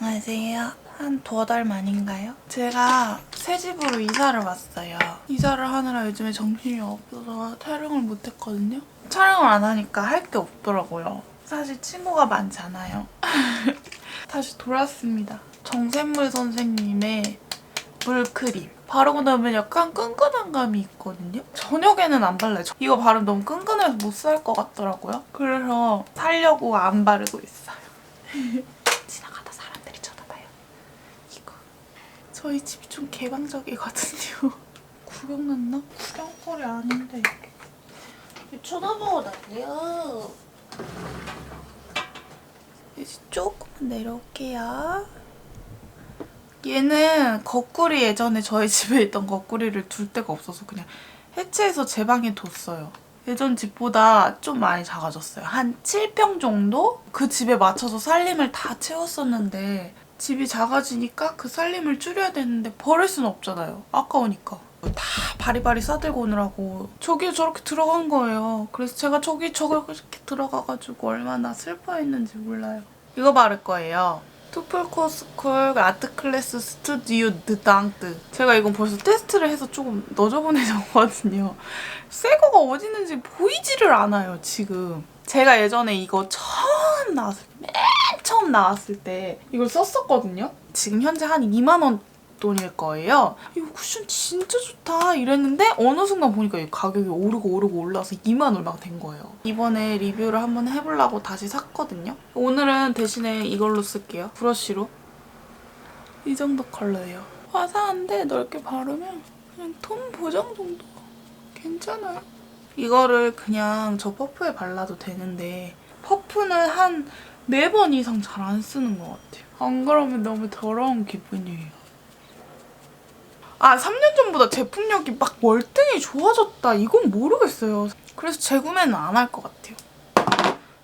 안녕하세요. 한 두어 달 만인가요? 제가 새 집으로 이사를 왔어요. 이사를 하느라 요즘에 정신이 없어서 촬영을 못했거든요. 촬영을 안 하니까 할 게 없더라고요. 사실 친구가 많잖아요. 다시 돌아왔습니다. 정샘물 선생님의 물크림. 바르고 나면 약간 끈끈한 감이 있거든요. 저녁에는 안 발라요. 저- 이거 바르면 너무 끈끈해서 못 살 것 같더라고요. 그래서 살려고 안 바르고 있어요. 지나가다 사람들이 쳐다봐요. 이거. 저희 집이 좀 개방적이거든요. 구경 났나? 구경거리 아닌데. 왜 쳐다보고 다녀요. 이제 조금만 내려올게요. 얘는 거꾸리 예전에 저희 집에 있던 거꾸리를 둘 데가 없어서 그냥 해체해서 제 방에 뒀어요. 예전 집보다 좀 많이 작아졌어요. 한 7평 정도? 그 집에 맞춰서 살림을 다 채웠었는데 집이 작아지니까 그 살림을 줄여야 되는데 버릴 수는 없잖아요. 아까우니까. 다 바리바리 싸들고 오느라고 저기에 저렇게 들어간 거예요. 그래서 제가 저기 저렇게 들어가가지고 얼마나 슬퍼했는지 몰라요. 이거 바를 거예요. 투플코스콜 아트클래스 스튜디오 드당트 제가 이건 벌써 테스트를 해서 조금 너저분해졌거든요. 새 거가 어디 있는지 보이지를 않아요, 지금. 제가 예전에 이거 처음 나왔을 때, 맨 처음 나왔을 때 이걸 썼었거든요. 지금 현재 한 2만 원 돈일 거예요. 이거 쿠션 진짜 좋다 이랬는데 어느 순간 보니까 이 가격이 오르고 오르고 올라서 2만 얼마가 된 거예요. 이번에 리뷰를 한번 해보려고 다시 샀거든요. 오늘은 대신에 이걸로 쓸게요. 브러쉬로. 이 정도 컬러예요. 화사한데 넓게 바르면 그냥 톤 보정 정도 괜찮아요. 이거를 그냥 저 퍼프에 발라도 되는데 퍼프는 한 네번 이상 잘 안 쓰는 것 같아요. 안 그러면 너무 더러운 기분이에요. 아, 3년 전보다 제품력이 막 월등히 좋아졌다. 이건 모르겠어요. 그래서 재구매는 안 할 것 같아요.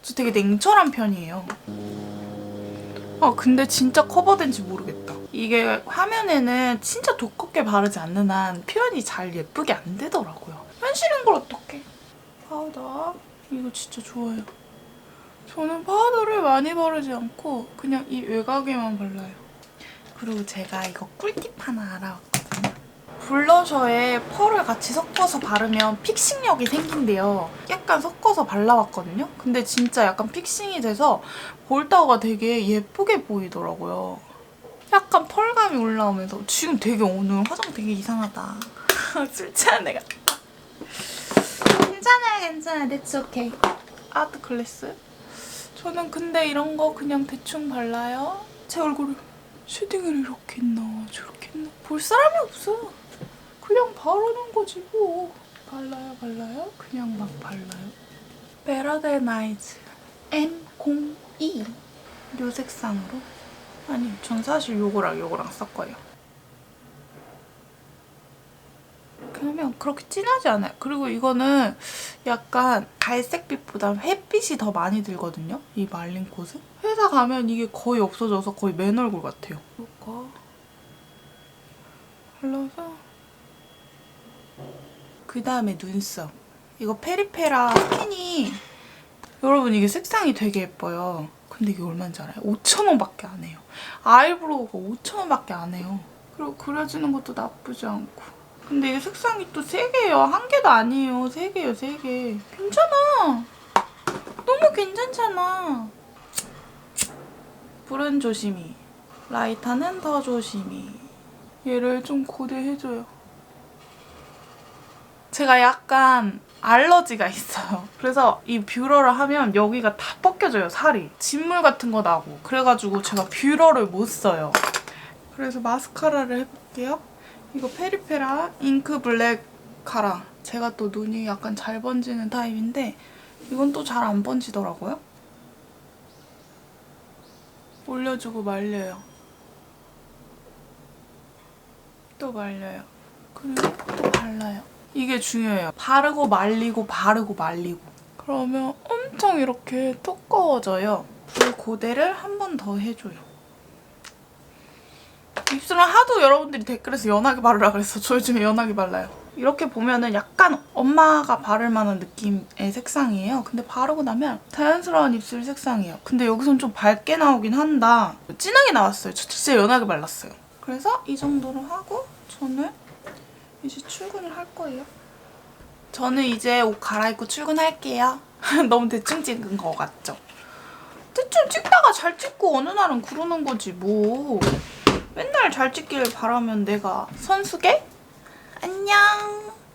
저 되게 냉철한 편이에요. 아, 근데 진짜 커버된지 모르겠다. 이게 화면에는 진짜 두껍게 바르지 않는 한 표현이 잘 예쁘게 안 되더라고요. 현실인 걸 어떡해. 파우더. 이거 진짜 좋아요. 저는 파우더를 많이 바르지 않고 그냥 이 외곽에만 발라요. 그리고 제가 이거 꿀팁 하나 알아왔거든요. 블러셔에 펄을 같이 섞어서 바르면 픽싱력이 생긴대요. 약간 섞어서 발라봤거든요. 근데 진짜 약간 픽싱이 돼서 볼따가 되게 예쁘게 보이더라고요. 약간 펄감이 올라오면서 지금 되게 오늘 화장 되게 이상하다. 술 취한 애가. 괜찮아요, 괜찮아요. That's okay. 아트 클래스. 저는 근데 이런 거 그냥 대충 발라요. 제 얼굴을 쉐딩을 이렇게 했나 저렇게 했나 볼 사람이 없어. 그냥 바르는 거지 뭐. 발라요 발라요 그냥 막 발라요. 베라데나이즈 M02 이 색상으로 아니 전 사실 요거랑 요거랑 섞어요. 그러면 그렇게 진하지 않아요. 그리고 이거는 약간 갈색빛보다 햇빛이 더 많이 들거든요. 이 말린 곳은. 회사 가면 이게 거의 없어져서 거의 맨 얼굴 같아요. 이거 발라서 그 다음에 눈썹. 이거 페리페라 스킨이 여러분 이게 색상이 되게 예뻐요. 근데 이게 얼마인지 알아요? 5,000원밖에 안 해요. 아이브로우가 5,000원밖에 안 해요. 그리고 그려주는 것도 나쁘지 않고. 근데 이게 색상이 또 3개예요. 한 개도 아니에요. 3개예요, 3개. 괜찮아. 너무 괜찮잖아. 불은 조심히. 라이터는 더 조심히. 얘를 좀 고대해줘요. 제가 약간 알러지가 있어요. 그래서 이 뷰러를 하면 여기가 다 벗겨져요, 살이. 진물 같은 거 나고. 그래가지고 제가 뷰러를 못 써요. 그래서 마스카라를 해볼게요. 이거 페리페라 잉크 블랙 카라. 제가 또 눈이 약간 잘 번지는 타입인데 이건 또 잘 안 번지더라고요. 올려주고 말려요. 또 말려요. 그리고 또 발라요. 이게 중요해요. 바르고 말리고 바르고 말리고. 그러면 엄청 이렇게 두꺼워져요. 그 고데를 한 번 더 해줘요. 입술은 하도 여러분들이 댓글에서 연하게 바르라 그래서 저 요즘에 연하게 발라요. 이렇게 보면은 약간 엄마가 바를 만한 느낌의 색상이에요. 근데 바르고 나면 자연스러운 입술 색상이에요. 근데 여기선 좀 밝게 나오긴 한다. 진하게 나왔어요. 저 진짜 연하게 발랐어요. 그래서 이 정도로 하고 저는 이제 출근을 할 거예요. 저는 이제 옷 갈아입고 출근할게요. 너무 대충 찍은 거 같죠? 대충 찍다가 잘 찍고 어느 날은 그러는 거지 뭐. 맨날 잘 찍길 바라면 내가 선수게? 안녕.